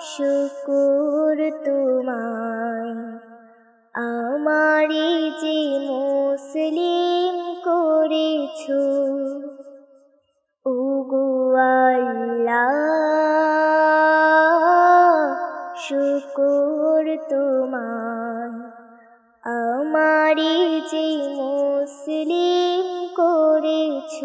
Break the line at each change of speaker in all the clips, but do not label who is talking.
শুকুর তোমায়। আমারে যে মুসলিম করেছ ওগো শুকুর তোমায়। আমারে যে মুসলিম করেছ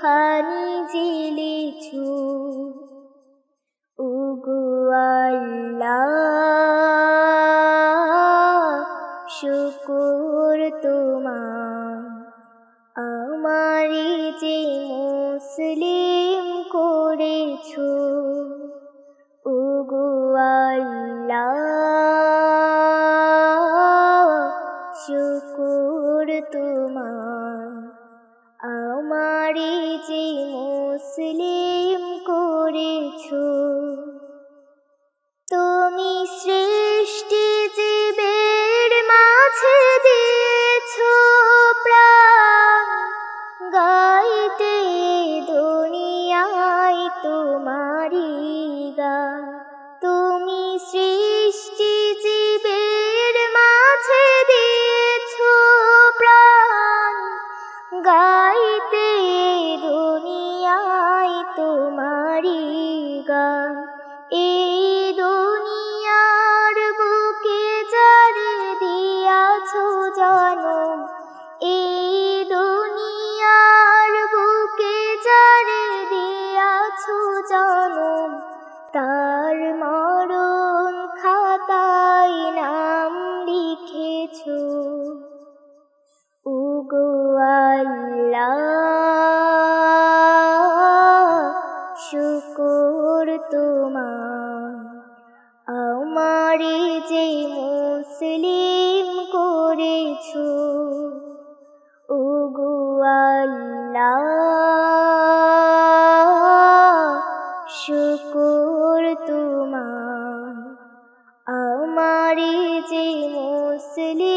খানি জেলেছো। ওগো আল্লাহ শুকুর তোমার আমারে যে মুসলিম করেছ ওগো আল্লাহ শুকুর তোমার যে মুসলিম করেছ। আমারে যে মুসলিম করেছ। ওগো আল্লাহ শুকুর তোমার। আমারে যে মুসলিম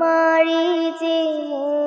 তোমারই যে মন